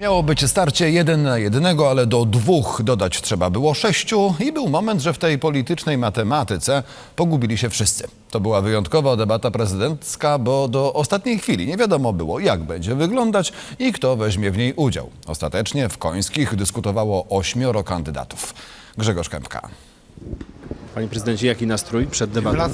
Miało być starcie jeden na jednego, ale do dwóch dodać trzeba było sześciu i był moment, że w tej politycznej matematyce pogubili się wszyscy. To była wyjątkowa debata prezydencka, bo do ostatniej chwili nie wiadomo było, jak będzie wyglądać i kto weźmie w niej udział. Ostatecznie w Końskich dyskutowało ośmioro kandydatów. Grzegorz Kępka. Panie prezydencie, jaki nastrój przed debatą?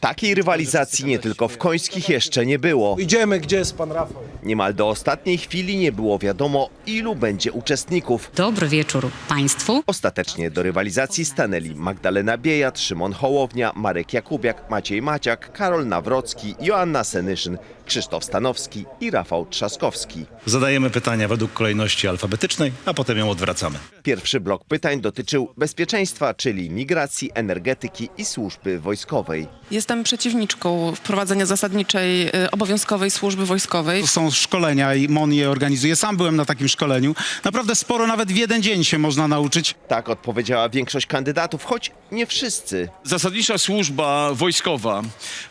Takiej rywalizacji nie tylko w Końskich jeszcze nie było. Idziemy, gdzie jest pan Rafał? Niemal do ostatniej chwili nie było wiadomo, ilu będzie uczestników. Dobry wieczór Państwu. Ostatecznie do rywalizacji stanęli Magdalena Biejat, Szymon Hołownia, Marek Jakubiak, Maciej Maciak, Karol Nawrocki, Joanna Senyszyn, Krzysztof Stanowski i Rafał Trzaskowski. Zadajemy pytania według kolejności alfabetycznej, a potem ją odwracamy. Pierwszy blok pytań dotyczył bezpieczeństwa, czyli migracji, energetyki i służby wojskowej. Jestem przeciwniczką wprowadzenia zasadniczej y, obowiązkowej służby wojskowej. Są szkolenia i MON je organizuje. Sam byłem na takim szkoleniu. Naprawdę sporo, nawet w jeden dzień się można nauczyć. Tak odpowiedziała większość kandydatów, choć nie wszyscy. Zasadnicza służba wojskowa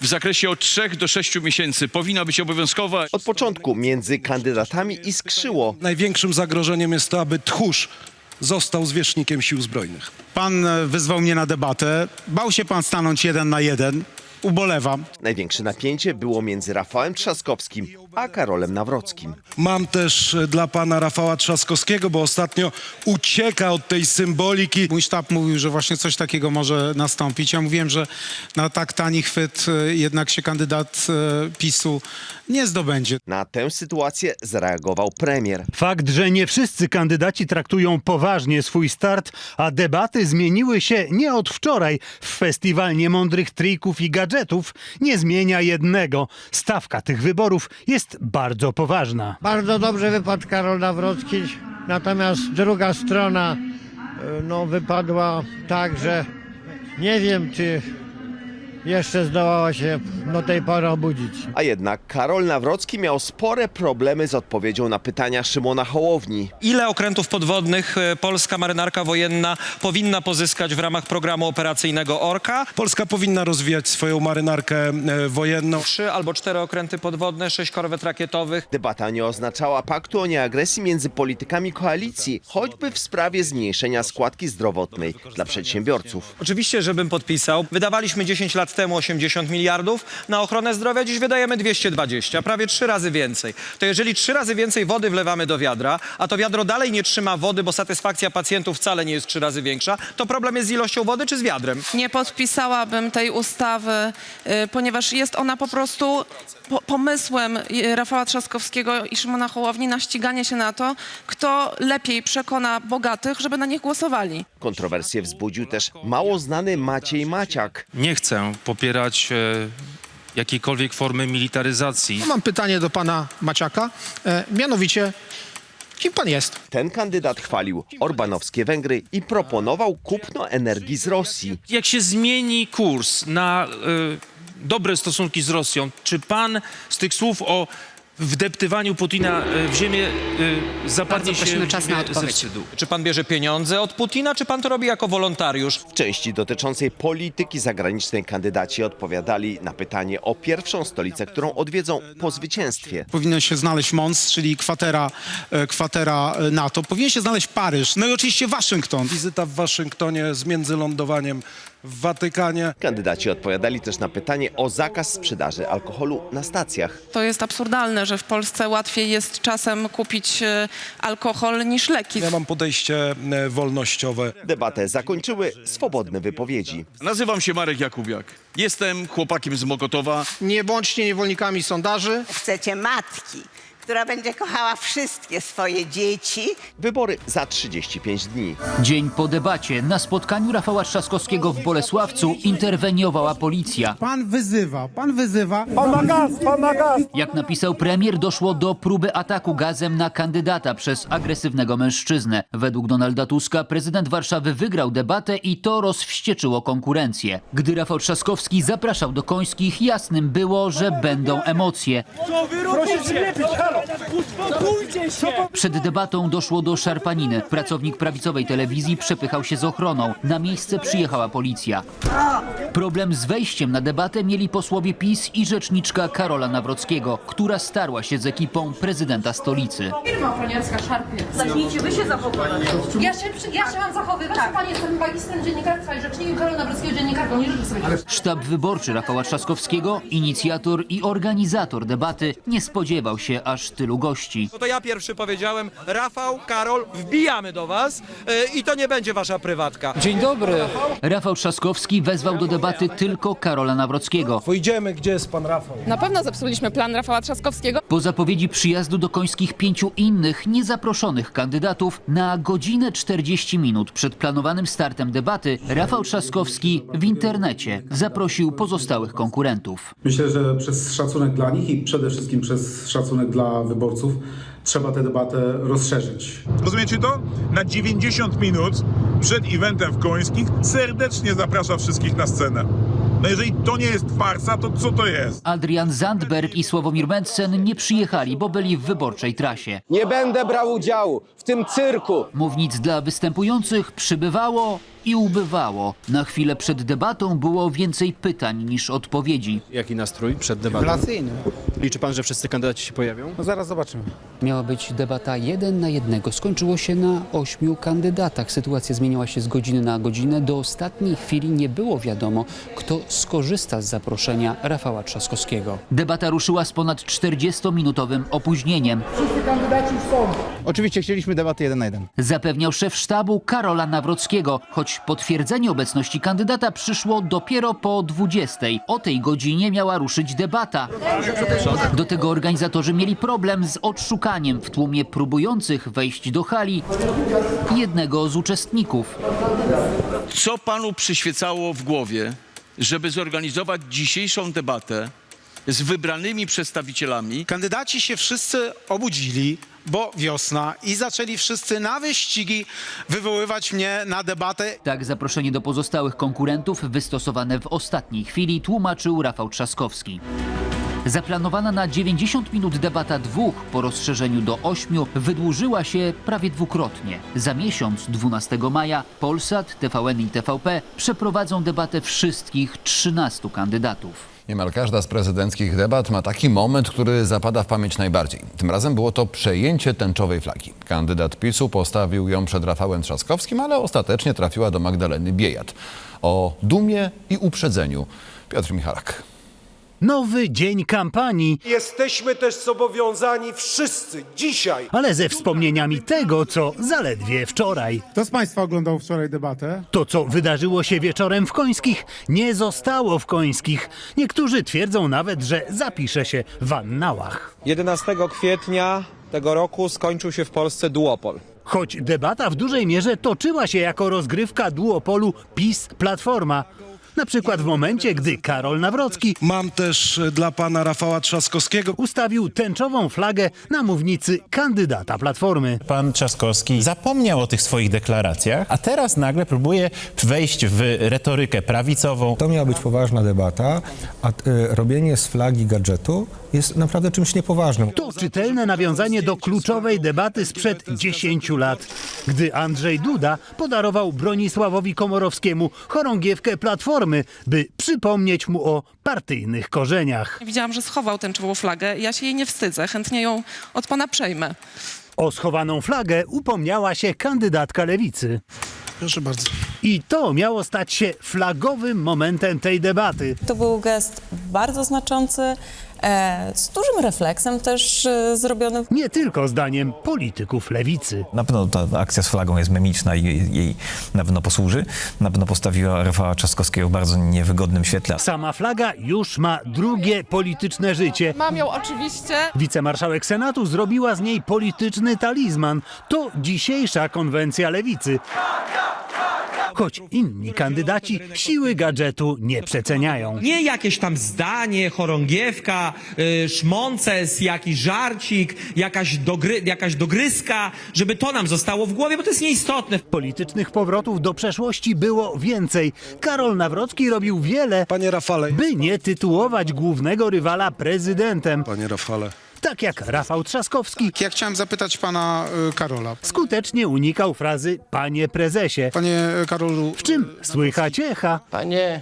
w zakresie od 3 do 6 miesięcy powinna być obowiązkowa. Od początku między kandydatami iskrzyło. Największym zagrożeniem jest to, aby tchórz został zwierzchnikiem sił zbrojnych. Pan e, wyzwał mnie na debatę. Bał się pan stanąć jeden na jeden. Ubolewam. Największe napięcie było między Rafałem Trzaskowskim a Karolem Nawrockim. Mam też e, dla pana Rafała Trzaskowskiego, bo ostatnio ucieka od tej symboliki. Mój sztab mówił, że właśnie coś takiego może nastąpić. Ja mówiłem, że na tak tani chwyt e, jednak się kandydat e, PiSu nie zdobędzie. Na tę sytuację zareagował premier. Fakt, że nie wszyscy kandydaci traktują poważnie swój start, a debaty zmieniły się nie od wczoraj w festiwal niemądrych trików i gadżetów, nie zmienia jednego. Stawka tych wyborów jest bardzo poważna. Bardzo dobrze wypadł Karol Nawrocki, natomiast druga strona e, no, wypadła tak, że nie wiem, czy jeszcze zdołała się do tej pory obudzić. A jednak Karol Nawrocki miał spore problemy z odpowiedzią na pytania Szymona Hołowni. Ile okrętów podwodnych e, polska marynarka wojenna powinna pozyskać w ramach programu operacyjnego Orka? Polska powinna rozwijać swoją marynarkę e, wojenną. Trzy albo cztery okręty podwodne, sześć korwet rakietowych. Debata nie oznaczała paktu o nieagresji między politykami koalicji, choćby w sprawie zmniejszenia składki zdrowotnej dla przedsiębiorców. Oczywiście, żebym podpisał. Wydawaliśmy 10 lat temu 80 miliardów na ochronę zdrowia, dziś wydajemy 220, prawie trzy razy więcej. To jeżeli trzy razy więcej wody wlewamy do wiadra, a to wiadro dalej nie trzyma wody, bo satysfakcja pacjentów wcale nie jest trzy razy większa, to problem jest z ilością wody czy z wiadrem? Nie podpisałabym tej ustawy, y, ponieważ jest ona po prostu po pomysłem y, Rafała Trzaskowskiego i Szymona Hołowni na ściganie się na to, kto lepiej przekona bogatych, żeby na nich głosowali. Kontrowersję wzbudził też mało znany Maciej Maciak. Nie chcę popierać e, jakiejkolwiek formy militaryzacji. Mam pytanie do pana Maciaka. E, mianowicie, kim pan jest? Ten kandydat chwalił orbanowskie Węgry i proponował kupno energii z Rosji. Jak się zmieni kurs na e, dobre stosunki z Rosją, czy pan z tych słów o wdeptywaniu Putina e, w ziemię e, zapadnie Bardzo się prosimy czas na ziemię ze odpowiedź. wstydu? Czy pan bierze pieniądze od Putina, czy pan to robi jako wolontariusz? W części dotyczącej polityki zagranicznej kandydaci odpowiadali na pytanie o pierwszą stolicę, którą odwiedzą po zwycięstwie. Powinien się znaleźć Mons, czyli kwatera, e, kwatera NATO. Powinien się znaleźć Paryż. No i oczywiście Waszyngton. Wizyta w Waszyngtonie z międzylądowaniem w Watykanie. Kandydaci odpowiadali też na pytanie o zakaz sprzedaży alkoholu na stacjach. To jest absurdalne, że w Polsce łatwiej jest czasem kupić y, alkohol niż leki. Ja mam podejście e, wolnościowe. Debatę zakończyły swobodne wypowiedzi. Nazywam się Marek Jakubiak. Jestem chłopakiem z Mokotowa. Nie bądźcie niewolnikami sondaży. Chcecie matki, która będzie kochała wszystkie swoje dzieci. Wybory za 35 dni. Dzień po debacie na spotkaniu Rafała Trzaskowskiego w Bolesławcu interweniowała policja. Pan wyzywa, pan wyzywa. Jak napisał premier, doszło do próby ataku gazem na kandydata przez agresywnego mężczyznę. Według Donalda Tuska prezydent Warszawy wygrał debatę i to rozwścieczyło konkurencję. Gdy Rafał Trzaskowski zapraszał do Końskich, jasnym było, że będą emocje. Proszę się nie bić, Przed debatą doszło do szarpaniny. Pracownik prawicowej telewizji przepychał się z ochroną. Na miejsce przyjechała policja. Problem z wejściem na debatę mieli posłowie PiS i rzeczniczka Karola Nawrockiego, która starła się z ekipą prezydenta stolicy. Firma ochroniarska szarpie. Zacznijcie wy się zachowywać. Ja się, ja się mam zachowywać, tak. pani jestem magistrem dziennikarstwa i rzecznikiem Karola Nawrockiego dziennikarką, nie życzę sobie. Sztab wyborczy Rafała Trzaskowskiego, inicjator i organizator debaty, nie spodziewał się aż tylu gości. No to ja pierwszy powiedziałem, Rafał, Karol, wbijamy do was yy, i to nie będzie wasza prywatka. Dzień dobry. Rafał Trzaskowski wezwał do debaty tylko Karola Nawrockiego. Pójdziemy, gdzie jest pan Rafał? Na pewno zepsuliśmy plan Rafała Trzaskowskiego. Po zapowiedzi przyjazdu do Końskich pięciu innych niezaproszonych kandydatów na godzinę 40 minut przed planowanym startem debaty Rafał Trzaskowski w internecie zaprosił pozostałych konkurentów. Myślę, że przez szacunek dla nich i przede wszystkim przez szacunek dla wyborców trzeba tę debatę rozszerzyć. Rozumiecie to? Na 90 minut przed eventem w Końskich serdecznie zaprasza wszystkich na scenę. No jeżeli to nie jest farsa, to co to jest? Adrian Zandberg i Sławomir Mencen nie przyjechali, bo byli w wyborczej trasie. Nie będę brał udziału w tym cyrku. Mównic dla występujących przybywało i ubywało. Na chwilę przed debatą było więcej pytań niż odpowiedzi. Jaki nastrój przed debatą? Rewelacyjny. Liczy pan, że wszyscy kandydaci się pojawią? No zaraz zobaczymy. Miała być debata jeden na jednego. Skończyło się na ośmiu kandydatach. Sytuacja zmieniła się z godziny na godzinę. Do ostatniej chwili nie było wiadomo, kto skorzysta z zaproszenia Rafała Trzaskowskiego. Debata ruszyła z ponad 40-minutowym opóźnieniem. Oczywiście chcieliśmy debaty jeden na jeden. Zapewniał szef sztabu Karola Nawrockiego, choć potwierdzenie obecności kandydata przyszło dopiero po 20. O tej godzinie miała ruszyć debata. Do tego organizatorzy mieli problem z odszukaniem w tłumie próbujących wejść do hali jednego z uczestników. Co panu przyświecało w głowie, żeby zorganizować dzisiejszą debatę z wybranymi przedstawicielami? Kandydaci się wszyscy obudzili, bo wiosna i zaczęli wszyscy na wyścigi wywoływać mnie na debatę. Tak zaproszenie do pozostałych konkurentów wystosowane w ostatniej chwili tłumaczył Rafał Trzaskowski. Zaplanowana na 90 minut debata dwóch po rozszerzeniu do ośmiu wydłużyła się prawie dwukrotnie. Za miesiąc, 12 maja, Polsat, TVN i TVP przeprowadzą debatę wszystkich 13 kandydatów. Niemal każda z prezydenckich debat ma taki moment, który zapada w pamięć najbardziej. Tym razem było to przejęcie tęczowej flagi. Kandydat PiSu postawił ją przed Rafałem Trzaskowskim, ale ostatecznie trafiła do Magdaleny Biejat. O dumie i uprzedzeniu Piotr Michalak. Nowy dzień kampanii, Jesteśmy też zobowiązani wszyscy dzisiaj ale ze wspomnieniami tego, co zaledwie wczoraj. Kto z Państwa oglądał wczoraj debatę? To, co wydarzyło się wieczorem w Końskich, nie zostało w Końskich. Niektórzy twierdzą nawet, że zapisze się w annałach. 11 kwietnia tego roku skończył się w Polsce duopol. Choć debata w dużej mierze toczyła się jako rozgrywka duopolu PiS-Platforma. Na przykład w momencie, gdy Karol Nawrocki Mam też e, dla pana Rafała Trzaskowskiego ustawił tęczową flagę na mównicy kandydata Platformy. Pan Trzaskowski zapomniał o tych swoich deklaracjach, a teraz nagle próbuje wejść w retorykę prawicową. To miała być poważna debata, a y, robienie z flagi gadżetu jest naprawdę czymś niepoważnym. To czytelne nawiązanie do kluczowej debaty sprzed 10 lat, gdy Andrzej Duda podarował Bronisławowi Komorowskiemu chorągiewkę Platformy, by przypomnieć mu o partyjnych korzeniach. Widziałam, że schował tęczową flagę. Ja się jej nie wstydzę. Chętnie ją od pana przejmę. O schowaną flagę upomniała się kandydatka lewicy. Proszę bardzo. I to miało stać się flagowym momentem tej debaty. To był gest bardzo znaczący, z dużym refleksem też e, zrobiony. Nie tylko zdaniem polityków lewicy. Na pewno ta akcja z flagą jest memiczna i jej na pewno posłuży. Na pewno postawiła Rafała Trzaskowskiego w bardzo niewygodnym świetle. Sama flaga już ma drugie polityczne życie. Mam ją oczywiście. Wicemarszałek Senatu zrobiła z niej polityczny talizman. To dzisiejsza konwencja lewicy. Choć inni kandydaci siły gadżetu nie przeceniają. Nie jakieś tam zdanie, chorągiewka, y, szmonces, jakiś żarcik, jakaś, dogry, jakaś dogryzka, żeby to nam zostało w głowie, bo to jest nieistotne. Politycznych powrotów do przeszłości było więcej. Karol Nawrocki robił wiele, Panie Rafale, by nie tytułować głównego rywala prezydentem. panie Rafale, tak jak Rafał Trzaskowski, Ja chciałem zapytać pana y, Karola. skutecznie unikał frazy panie prezesie, Panie Karolu, w czym słychać echa Panie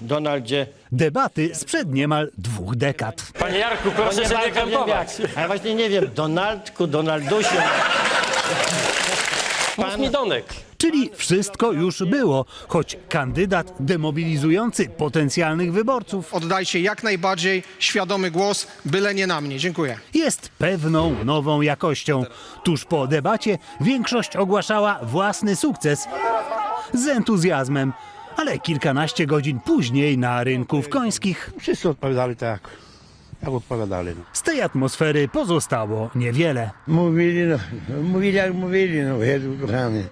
Donaldzie. debaty sprzed niemal dwóch dekad. Panie Jarku, proszę się nie krępować. A ja właśnie nie wiem, Donaldku, Donaldusiu. Mi Donek. Czyli wszystko już było, choć kandydat demobilizujący potencjalnych wyborców Oddajcie jak najbardziej świadomy głos, byle nie na mnie. Dziękuję. jest pewną nową jakością. Tuż po debacie większość ogłaszała własny sukces z entuzjazmem, ale kilkanaście godzin później na rynku w Końskich Wszyscy odpowiadali tak. Jak odpowiadali. No. z tej atmosfery pozostało niewiele. Mówili, no, mówili jak mówili, no Jezu kochany.